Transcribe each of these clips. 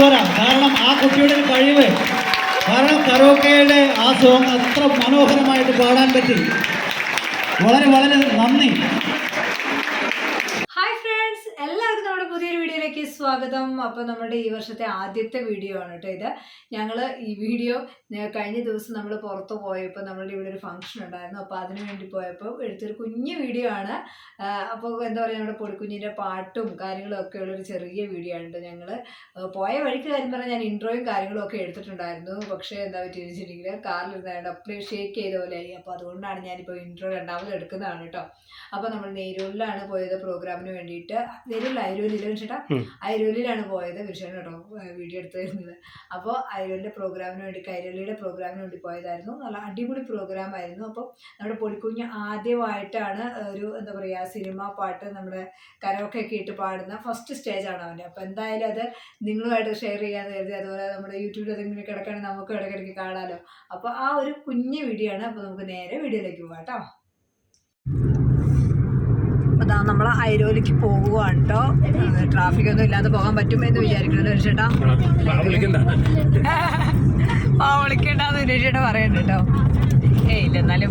പോരാ. കാരണം ആ കുട്ടിയുടെ ഒരു കഴിവ്. കാരണം കരോക്കയുടെ ആ സോങ് അത്ര മനോഹരമായിട്ട് പാടാൻ പറ്റി. വളരെ വളരെ നന്ദി ഹായ് ഫ്രണ്ട്സ് എല്ലാവർക്കും നമ്മുടെ പുതിയൊരു വീഡിയോയിലേക്ക് സ്വാഗതം. അപ്പോൾ നമ്മുടെ ഈ വർഷത്തെ ആദ്യത്തെ വീഡിയോ ആണ് കേട്ടോ ഇത്. ഞങ്ങൾ ഈ വീഡിയോ കഴിഞ്ഞ ദിവസം നമ്മൾ പുറത്ത് പോയപ്പോൾ നമ്മളുടെ ഇവിടെ ഒരു ഫംഗ്ഷൻ ഉണ്ടായിരുന്നു. അപ്പോൾ അതിനു വേണ്ടി പോയപ്പോൾ എടുത്തൊരു കുഞ്ഞു വീഡിയോ ആണ്. അപ്പോൾ എന്താ പറയുക നമ്മുടെ പൊടിക്കുഞ്ഞിന്റെ പാട്ടും കാര്യങ്ങളും ഒക്കെ ഉള്ളൊരു ചെറിയ വീഡിയോ ആണ് ഞങ്ങൾ പോയ വഴിക്ക് കാര്യം പറഞ്ഞാൽ ഞാൻ ഇൻട്രോയും കാര്യങ്ങളും ഒക്കെ എടുത്തിട്ടുണ്ടായിരുന്നു. പക്ഷേ എന്താ പറ്റിയെന്ന് വെച്ചിട്ടുണ്ടെങ്കിൽ കാറിലിരുന്നായിട്ട് അപ്പോഴേ ഷേക്ക് ചെയ്ത പോലെ ആയി. അപ്പോൾ അതുകൊണ്ടാണ് ഞാനിപ്പോൾ ഇൻട്രോ രണ്ടാമത് എടുക്കുന്നതാണ് കേട്ടോ അപ്പോൾ നമ്മൾ നേരൂരിലാണ് പോയത് പ്രോഗ്രാമിന് വേണ്ടിയിട്ട്. നേരൂരിൽ അയരൂരിൽ ചേട്ടാ അയരൂരിലാണ് പോയത് വിഷയം കേട്ടോ വീഡിയോ എടുത്തു തരുന്നത് അപ്പോൾ അയരോലിന്റെ പ്രോഗ്രാമിന് വേണ്ടി കൈരളിയുടെ പ്രോഗ്രാമിന് വേണ്ടി പോയതായിരുന്നു. നല്ല അടിപൊളി പ്രോഗ്രാം ആയിരുന്നു. അപ്പോൾ നമ്മുടെ പൊടിക്കുഞ്ഞ് ആദ്യമായിട്ടാണ് ഒരു എന്താ പറയുക സിനിമ പാട്ട് നമ്മുടെ കരോക്കെ കേട്ട് പാടുന്ന ഫസ്റ്റ് സ്റ്റേജാണ് അവന്റെ അപ്പോൾ എന്തായാലും അത് നിങ്ങളുമായിട്ട് ഷെയർ ചെയ്യാൻ കരുതി. അതുപോലെ നമ്മുടെ യൂട്യൂബിൽ അതിങ്ങനെ കിടക്കുകയാണെങ്കിൽ നമുക്ക് ഇടയ്ക്കിടയ്ക്ക് കാണാമല്ലോ അപ്പോൾ ആ ഒരു കുഞ്ഞ് വീഡിയോ ആണ്. അപ്പോൾ നമുക്ക് നേരെ വീഡിയോയിലേക്ക് പോകാം കേട്ടോ. അതാ നമ്മൾ ഐരോലിക്ക് പോകുവാണ് കേട്ടോ ട്രാഫിക് ഒന്നും ഇല്ലാതെ പോകാൻ പറ്റുമോ എന്ന് വിചാരിക്കണല്ലോ ചേട്ടാ. ആ വിളിക്കണ്ടെന്ന് ചേട്ടാ പറയണ്ട കേട്ടോ ഏയ് ഇല്ല എന്നാലും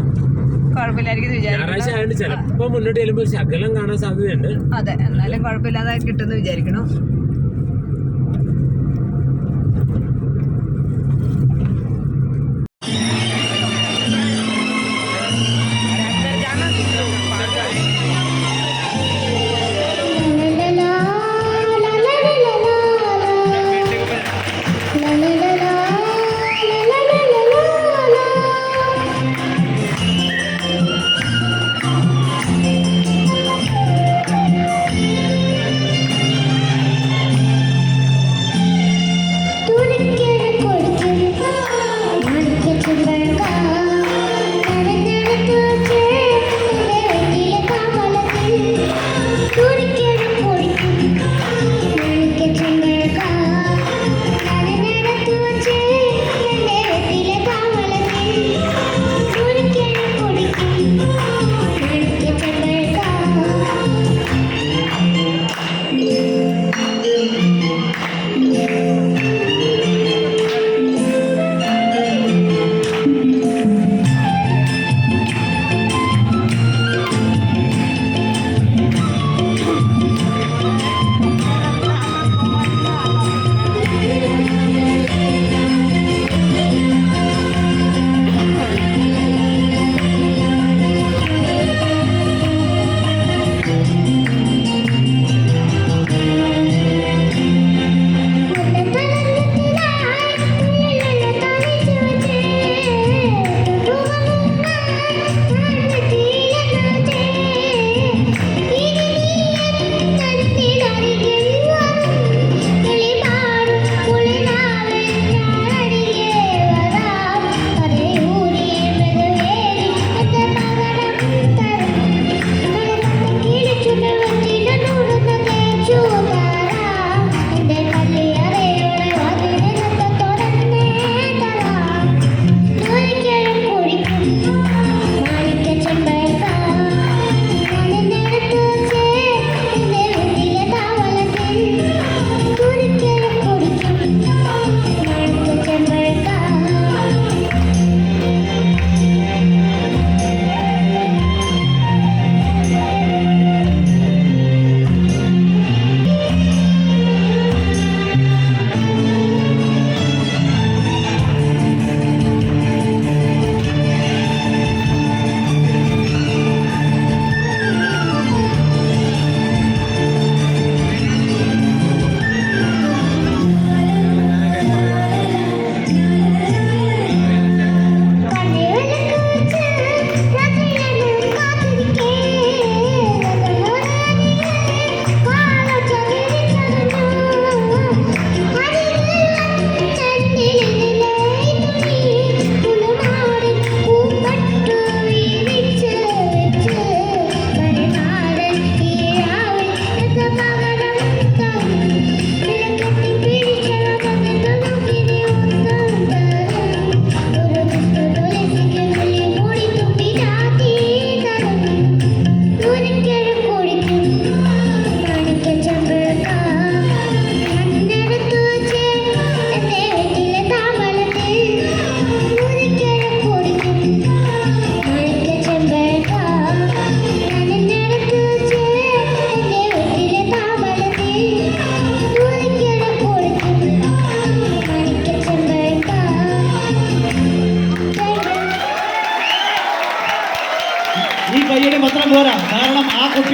കുഴപ്പമില്ലായിരിക്കും വിചാരിക്കണം മുന്നോട്ട് ചെല്ലുമ്പോൾ ശകലം കാണാൻ സാധ്യതയുണ്ട്. അതെ എന്നാലും കുഴപ്പമില്ലാതെ കിട്ടുമെന്ന് വിചാരിക്കണം.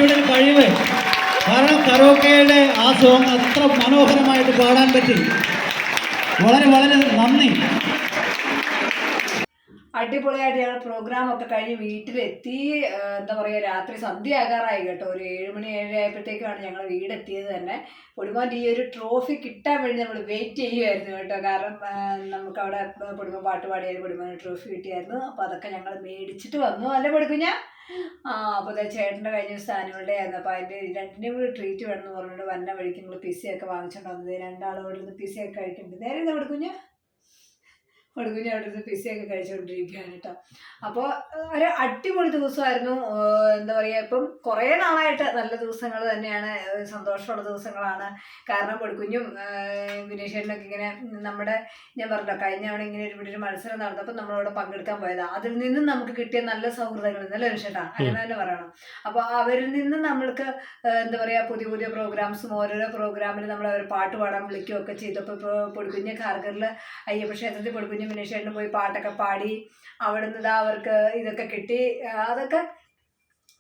ഒരു കഴിവ്. കാരണം കറോക്കയുടെ ആ സോങ് അത്ര മനോഹരമായിട്ട് പാടാൻ പറ്റി. വളരെ വളരെ നന്ദി. അടിപൊളിയായിട്ട് ഞങ്ങൾ പ്രോഗ്രാം ഒക്കെ കഴിഞ്ഞ് വീട്ടിലെത്തി എന്താ പറയുക രാത്രി സന്ധ്യ ആകാറായി കേട്ടോ. ഒരു ഏഴ് മണി ഏഴര ആയപ്പോഴത്തേക്കാണ് ഞങ്ങൾ വീടെത്തിയത് തന്നെ. പൊടിമോന്റെ ഈ ഒരു ട്രോഫി കിട്ടാൻ വേണ്ടി നമ്മൾ വെയിറ്റ് ചെയ്യുമായിരുന്നു കേട്ടോ. കാരണം നമുക്ക് അവിടെ പൊടിമോൻ പാട്ട് പാടിയായിരുന്നു പൊടിമോന് ട്രോഫി കിട്ടിയായിരുന്നു. അപ്പോൾ അതൊക്കെ ഞങ്ങൾ മേടിച്ചിട്ട് വന്നു. അല്ല പൊടിക്കുഞ്ഞ? ആ അപ്പോൾ ദേ ചേട്ടന്റെ കഴിഞ്ഞ ദിവസം ആനുവൽ ആയിരുന്നു. അപ്പോൾ അതിന്റെ രണ്ടിനും കൂടി ട്രീറ്റ് വേണമെന്ന് പറഞ്ഞിട്ട് വന്ന വഴിക്ക് നിങ്ങൾ പിസയൊക്കെ വാങ്ങിച്ചുകൊണ്ട് വന്നത്. രണ്ടാളോട് നിന്ന് പിസയൊക്കെ കഴിക്കുന്നുണ്ട്. നേരെ എന്താ പൊടിക്കുഞ്ഞ? കൊടുക്കുഞ്ഞ് അവിടെ നിന്ന് പിസയൊക്കെ കഴിച്ചുകൊണ്ടിരിക്കുകയാണ് കേട്ടോ അപ്പോൾ ഒരു അടിപൊളി ദിവസമായിരുന്നു. എന്താ പറയുക ഇപ്പം കുറേ നാളായിട്ട് നല്ല ദിവസങ്ങൾ തന്നെയാണ്. സന്തോഷമുള്ള ദിവസങ്ങളാണ്. കാരണം കൊടുക്കുഞ്ഞും വിനേശ്വരനൊക്കെ ഇങ്ങനെ നമ്മുടെ ഞാൻ പറഞ്ഞല്ലോ കഴിഞ്ഞ തവണ ഇങ്ങനെ ഒരു ഇവിടെ ഒരു മത്സരം നടന്നപ്പോൾ നമ്മളവിടെ പങ്കെടുക്കാൻ പോയതാണ് അതിൽ നിന്നും നമുക്ക് കിട്ടിയ നല്ല സൗഹൃദങ്ങൾ നല്ല വിഷയട്ടാ അങ്ങനെ തന്നെ പറയണം. അപ്പോൾ അവരിൽ നിന്നും നമ്മൾക്ക് എന്താ പറയുക പുതിയ പുതിയ പ്രോഗ്രാംസും ഓരോരോ പ്രോഗ്രാമിൽ നമ്മൾ അവർ പാട്ട് പാടാൻ വിളിക്കുകയൊക്കെ ചെയ്തപ്പോൾ ഇപ്പോൾ പൊടിക്കുഞ്ഞ് ഖാർഗറിൽ അയ്യപ്പ ക്ഷേത്രത്തിൽ പൊടിക്കുഞ്ഞ് വിനേഷേട്ടന് പോയി പാട്ടൊക്കെ പാടി അവിടുന്ന് ഇതാ അവർക്ക് ഇതൊക്കെ കിട്ടി. അതൊക്കെ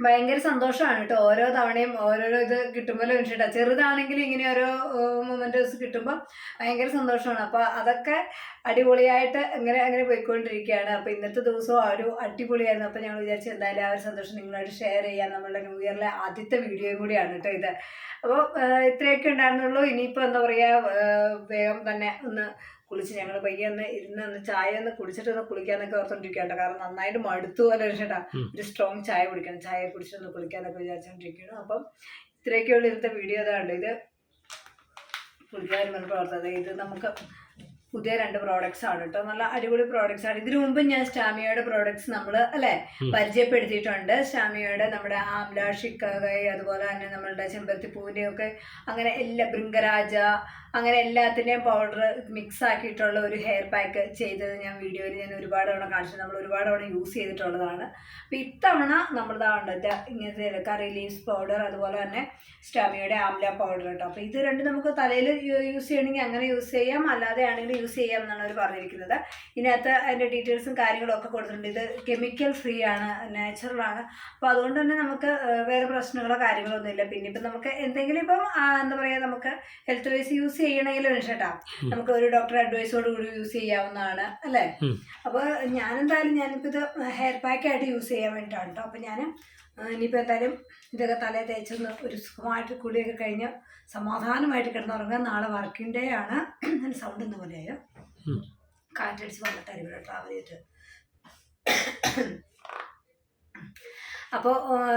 ഭയങ്കര സന്തോഷമാണ് കേട്ടോ. ഓരോ തവണയും ഓരോരോ ഇത് കിട്ടുമ്പോൾ കേട്ടോ ചെറുതാണെങ്കിലും ഇങ്ങനെ ഓരോ മൊമെന്റേഴ്സ് കിട്ടുമ്പോൾ ഭയങ്കര സന്തോഷമാണ്. അപ്പോൾ അതൊക്കെ അടിപൊളിയായിട്ട് ഇങ്ങനെ അങ്ങനെ പോയിക്കൊണ്ടിരിക്കുകയാണ്. അപ്പോൾ ഇന്നത്തെ ദിവസവും ഒരു അടിപൊളിയായിരുന്നു. അപ്പോൾ ഞങ്ങൾ വിചാരിച്ചു എന്തായാലും ആ ഒരു സന്തോഷം നിങ്ങളോട് ഷെയർ ചെയ്യാൻ നമ്മളുടെ ന്യൂ ഇയറിലെ ആദ്യത്തെ വീഡിയോയും കൂടിയാണ് കേട്ടോ ഇത്. അപ്പോൾ ഇത്രയൊക്കെ ഉണ്ടായിരുന്നുള്ളൂ. ഇനിയിപ്പോൾ എന്താ പറയുക വേഗം തന്നെ ഒന്ന് കുളിച്ച് ഞങ്ങൾ പയ്യെ ഒന്ന് ഇരുന്ന് ഒന്ന് ചായ ഒന്ന് കുടിച്ചിട്ട് ഒന്ന് കുളിക്കാന്നൊക്കെ ഓർത്തോണ്ടിരിക്കട്ടോ കേട്ടോ. കാരണം നന്നായിട്ട് മടുത്തു പോലെ ചേട്ടാ. ഒരു സ്ട്രോങ് ചായ കുടിക്കണം. ചായ കുടിച്ചൊന്ന് കുളിക്കാന്നൊക്കെ വിചാരിച്ചോണ്ടിരിക്കണം അപ്പം ഇത്രയൊക്കെയുള്ള ഇന്നത്തെ വീഡിയോ ഇതാണ്ട് ഇത് പുതിയ പ്രവർത്തകത ഇത് നമുക്ക് പുതിയ രണ്ട് പ്രോഡക്ട്സ് ആണ് കേട്ടോ നല്ല അടിപൊളി പ്രോഡക്ട്സ് ആണ്. ഇതിനു മുമ്പ് ഞാൻ സ്റ്റാമിയയുടെ പ്രോഡക്ട്സ് നമ്മൾ അല്ലെ. പരിചയപ്പെടുത്തിയിട്ടുണ്ട്. സ്റ്റാമിയയുടെ നമ്മുടെ ആംല ഷിക്കകൈ അതുപോലെ തന്നെ നമ്മളുടെ ചെമ്പരത്തി ഒക്കെ അങ്ങനെ എല്ലാ ബൃംഗരാജ അങ്ങനെ എല്ലാത്തിന്റെയും പൗഡർ മിക്സ് ആക്കിയിട്ടുള്ള ഒരു ഹെയർ പാക്ക് ചെയ്തത് ഞാൻ വീഡിയോയിൽ ഞാൻ ഒരുപാട് തവണ കാണിച്ചു. നമ്മൾ ഒരുപാട് തവണ യൂസ് ചെയ്തിട്ടുള്ളതാണ്. അപ്പം ഇത്തവണ നമ്മളിതാണ്ട് ഇങ്ങനത്തെ കറി ലീവ്സ് പൗഡർ അതുപോലെ തന്നെ സ്റ്റാമിയയുടെ ആംല പൗഡർ കേട്ടോ അപ്പോൾ ഇത് രണ്ട് നമുക്ക് തലയിൽ യൂസ് ചെയ്യണമെങ്കിൽ അങ്ങനെ യൂസ് ചെയ്യാം. അല്ലാതെ ആണെങ്കിൽ യൂസ് ചെയ്യാം എന്നാണ് അവർ പറഞ്ഞിരിക്കുന്നത്. ഇതിനകത്ത് അതിന്റെ ഡീറ്റെയിൽസും കാര്യങ്ങളും ഒക്കെ കൊടുത്തിട്ടുണ്ട്. ഇത് കെമിക്കൽ ഫ്രീ ആണ് നാച്ചുറൽ ആണ്. അപ്പോൾ അതുകൊണ്ട് തന്നെ നമുക്ക് വേറെ പ്രശ്നങ്ങളോ കാര്യങ്ങളോ ഒന്നുമില്ല പിന്നെ ഇപ്പം നമുക്ക് എന്തെങ്കിലും ഇപ്പം എന്താ പറയുക നമുക്ക് ഹെൽത്ത് വൈസ് യൂസ് ചെയ്യണമെങ്കിൽ ചേട്ടാ നമുക്ക് ഒരു ഡോക്ടർ അഡ്വൈസോട് കൂടി യൂസ് ചെയ്യാവുന്നതാണ് അല്ലേ. അപ്പോൾ ഞാനെന്തായാലും ഞാനിപ്പോൾ ഇത് ഹെയർ പാക്കായിട്ട് യൂസ് ചെയ്യാൻ വേണ്ടിയിട്ടാണ് കേട്ടോ. അപ്പോൾ ഞാൻ ഇനിയിപ്പോൾ എന്തായാലും ഇതൊക്കെ തലേ തേച്ചൊന്ന് ഒരു സുഖമായിട്ട് കുളിയൊക്കെ കഴിഞ്ഞ് സമാധാനമായിട്ട് കിടന്നുറങ്ങാൻ നാളെ വർക്കിംഗ് ഡേ ആണ്. സൗണ്ട് എന്ന പോലെയായോ. കാറ്റടിച്ച് വന്നിട്ടായിരിക്കും ട്രാവൽ ചെയ്തിട്ട്. അപ്പോൾ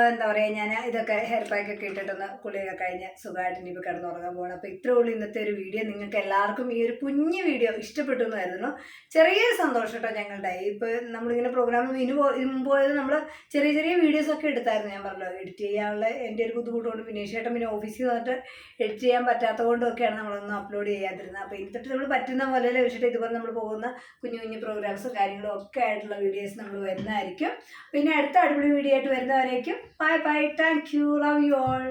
എന്താ പറയുക ഞാൻ ഇതൊക്കെ ഹെയർ പാക്കൊക്കെ ഇട്ടിട്ടൊന്ന് കുളിയൊക്കെ കഴിഞ്ഞ് സുഖമായിട്ട് ഇനിയിപ്പോൾ കിടന്നുറങ്ങാൻ പോകണം അപ്പോൾ ഇത്രേ ഉള്ളൂ ഇന്നത്തെ ഒരു വീഡിയോ നിങ്ങൾക്ക് എല്ലാവർക്കും ഈ ഒരു കുഞ്ഞു വീഡിയോ ഇഷ്ടപ്പെട്ടു എന്നായിരുന്നു ചെറിയൊരു സന്തോഷം കേട്ടോ ഞങ്ങളുടെ. ഇപ്പോൾ നമ്മളിങ്ങനെ പ്രോഗ്രാം ഇനി പോ ഇന്ന് പോയത് നമ്മൾ ചെറിയ ചെറിയ വീഡിയോസൊക്കെ എടുത്തായിരുന്നു. ഞാൻ പറഞ്ഞല്ലോ എഡിറ്റ് ചെയ്യാനുള്ള എന്റെ ഒരു ബുദ്ധിമുട്ടുകൊണ്ട് വിനേഷ് ചേട്ടൻ പിന്നെ ഓഫീസിൽ വന്നിട്ട് എഡിറ്റ് ചെയ്യാൻ പറ്റാത്തതുകൊണ്ടൊക്കെയാണ് നമ്മളൊന്നും അപ്ലോഡ് ചെയ്യാതിരുന്നത്. അപ്പോൾ ഇന്നിട്ട് നമ്മൾ പറ്റുന്ന പോലെ വെച്ചിട്ട് ഇതുപോലെ നമ്മൾ പോകുന്ന കുഞ്ഞു കുഞ്ഞു പ്രോഗ്രാംസും കാര്യങ്ങളും ഒക്കെ ആയിട്ടുള്ള വീഡിയോസ് നമ്മൾ വരുന്നതായിരിക്കും. പിന്നെ അടുത്ത അടിപൊളി വീഡിയോ ആയിട്ട് വരുന്നവരേക്കും. Bye bye thank you love you all